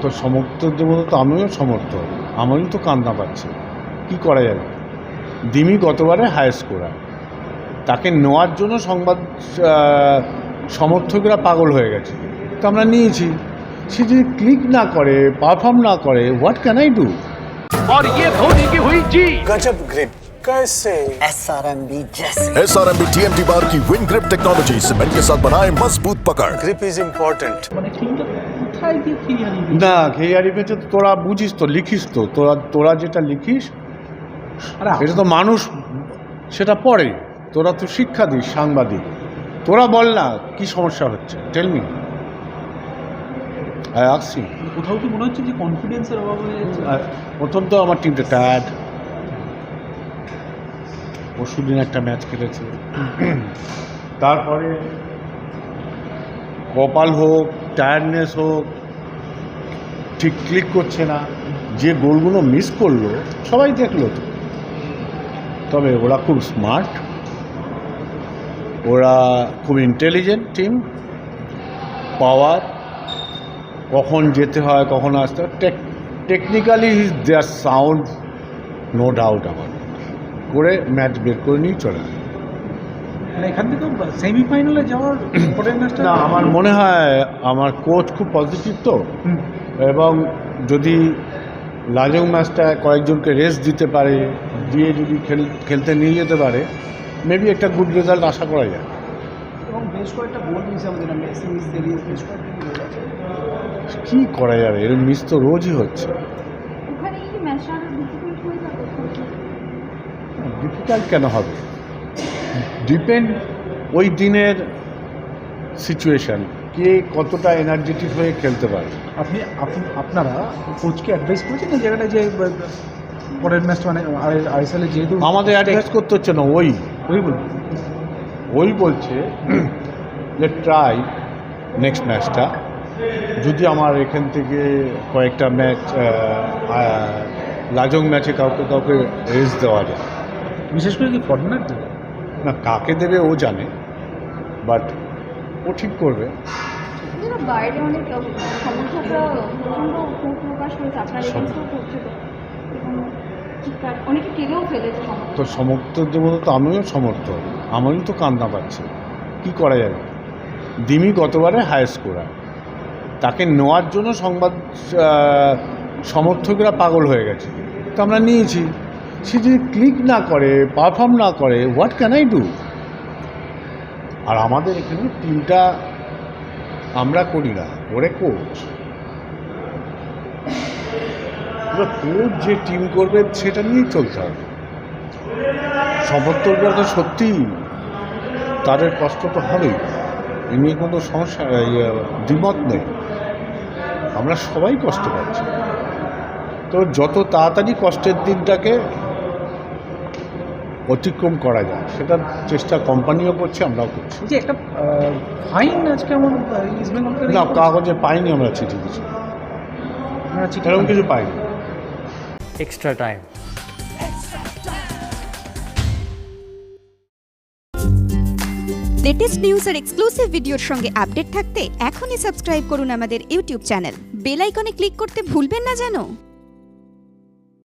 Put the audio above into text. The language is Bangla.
তো সমর্থক দেবতা তো আমিও সমর্থক আমারই তো কান্না পাচ্ছে কি করা যাবে দিমি গতবারে হায়ার স্কোরার তাকে নেওয়ার জন্য সংবাদ আহ, সমর্থকরা পাগল হয়ে গেছে তো আমরা নিয়েছি সে যদি ক্লিক না করে পারফর্ম না করে হোয়াট ক্যান আই ডু और ये धोनी की हुई जीत गजब ग्रिप कैसे एस आर एम बी जैसे S R M B T M T बार की विन ग्रिप टेक्नोलॉजी सीमेंट के साथ बनाए मजबूत पकड़ ग्रिप इज इम्पोर्टेंट মানে টিমটা কোথায় গিয়ে ফিরিয়ে আনবে না খেয়ারি পেয়েছে তো তোরা বুঝিস তো লিখিস তো তোরা তোরা যেটা লিখিস আরে এটা তো মানুষ সেটা পড়ে তোরা তো শিক্ষা দিস সাংবাদিক তোরা বল না কি সমস্যা হচ্ছে টেলমি আসছি কোথাও কি মনে হচ্ছে যে কনফিডেন্সের অভাবে আর প্রথম তো আমার টিমটা টায়ার্ড পরশুদিন একটা ম্যাচ খেলেছে। তারপরে কপাল হোক টায়ার্ডনেস হোক, ঠিক ক্লিক করছে না, যে গোলগুলো মিস করল, সবাই দেখল তো। তবে ওরা খুব স্মার্ট ওরা খুব ইন্টেলিজেন্ট টিম পাওয়ার কখন যেতে হয়, কখন আসতে হয় technically is there sound no doubt আমার করে ম্যাচ বের করে নিয়ে চলে যায়। মানে এখান থেকে সেমিফাইনালে যাওয়ার না আমার মনে হয় আমার কোচ খুব পজিটিভ তো। এবং যদি লাজং ম্যাচটা কয়েকজনকে রেস্ট দিতে পারে দিয়ে যদি খেল খেলতে নিয়ে যেতে পারে মেবি একটা গুড রেজাল্ট আশা করা যায়। এবং বেশ কয়েকটা গোল মিস আমাদের মেসি মিস বেশ কয়েকটা কী করা যাবে? এরকম মিস তো রোজই হচ্ছে ওখানে কি ম্যাচটা আরও ডিফিকাল্ট হয়ে যাবে ডিফিকাল্ট কেন হবে? ডিপেন্ড ওই দিনের সিচুয়েশান কে কতটা এনার্জেটিক হয়ে খেলতে পারে। আপনি আপনি আপনারা কোচকে অ্যাডভাইস করেছেন এই জায়গাটা যে পরের ম্যাচটা মানে আইএসএল যেহেতু আমাদের অ্যাডভাইস করতে হচ্ছে না ওই। ওই বলুন। ওই বলছে যে ট্রাই নেক্সট ম্যাচটা যদি আমার এখান থেকে কয়েকটা ম্যাচ লাজং ম্যাচে কাউকে কাউকে রেস্ট দেওয়া যায়। বিশেষ করে কি ফরেনার না কাকে দেবে ও জানে বাট ও ঠিক করবে। বাইরে অনেক আহ, প্রচণ্ড প্রকাশ করেছে আপনার এগেন্স্টও করছিল এবং চিৎকার অনেকে কেঁদেও ফেলেছে তো সমর্থক দেবতা তো আমিও সমর্থক আমারই তো কান্না পাচ্ছে। কি করা যাবে? দিমি গতবারে হায়ার স্কোরার তাকে নেওয়ার জন্য সংবাদ সমর্থকরা পাগল হয়ে গেছে। তো আমরা নিয়েছি। সে যদি ক্লিক না করে পারফর্ম না করে হোয়াট ক্যান আই ডু আর আমাদের এখানে টিমটা আমরা করি না, ওরে কোচ কোচ যে টিম করবে, সেটা নিয়েই চলতে হবে। সমর্থকরা তো সত্যিই তাদের কষ্ট তো হবেই। এ নিয়ে কোনো সমস্যা দ্বিমত নেই। আমরা সবাই কষ্ট পাচ্ছি। তো যত তাড়াতাড়ি কষ্টের দিনটাকে অতিক্রম করা যায়। সেটার চেষ্টা কোম্পানিও করছে আমরাও করছি। যে একটা ফাইন আজকে আমার না কাগজে পাইনি আমরা চিঠি কিছু এরকম কিছু পাইনি। এক্সট্রা টাইম লেটেস্ট নিউজ আর এক্সক্লুসিভ ভিডিওর সঙ্গে আপডেট থাকতে এখনই সাবস্ক্রাইব করুন আমাদের ইউটিউব চ্যানেল বেল আইকনে ক্লিক করতে ভুলবেন না জানো